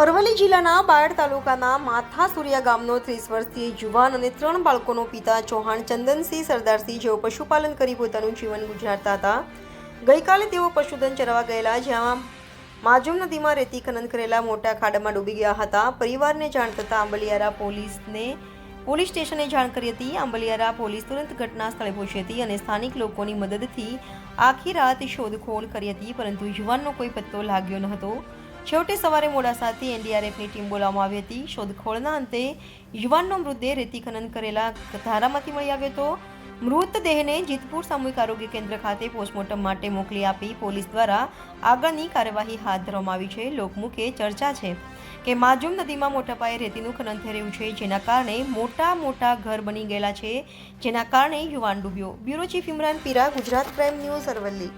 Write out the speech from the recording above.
અરવલ્લી જિલ્લાના બાયડ તાલુકાના માથા સુરિયા ગામનો ત્રીસ વર્ષીય યુવાન અને ત્રણ બાળકોનો પિતા ચૌહાણ ચંદનસિંહ સરદારસિંહ જેઓ પશુપાલન કરી પોતાનું જીવન ગુજારતા હતા. ગઈકાલે તેઓ પશુધન ચરાવવા ગયેલા, જ્યાં માજુમ નદીમાં રેતી ખનન કરેલા મોટા ખાડામાં ડૂબી ગયા હતા. પરિવારને જાણ થતાં આંબલિયારા પોલીસને, પોલીસ સ્ટેશને જાણ કરી હતી. આંબલિયારા પોલીસ તુરંત ઘટના સ્થળે પહોંચી હતી અને સ્થાનિક લોકોની મદદથી આખી રાત શોધખોળ કરી હતી, પરંતુ યુવાનનો કોઈ પત્તો લાગ્યો ન હતો. છેવટે સવારે મોડાસાથી એનડીઆરએફની ટીમ બોલાવવામાં આવી હતી. શોધખોળના અંતે યુવાનનો મૃતદેહ રેતી ખનન કરેલા ધારામાંથી મળી આવ્યો હતો. મૃતદેહને જીતપુર સામૂહિક આરોગ્ય કેન્દ્ર ખાતે પોસ્ટમોર્ટમ માટે મોકલી આપી પોલીસ દ્વારા આગળની કાર્યવાહી હાથ ધરવામાં આવી છે. લોકમુખે ચર્ચા છે કે માજુમ નદીમાં મોટા પાયે રેતીનું ખનન થઈ રહ્યું છે, જેના કારણે મોટા મોટા ઘર બની ગયેલા છે, જેના કારણે યુવાન ડૂબ્યો. Bureau chief Imran Pira, Gujarat prime news Aravalli.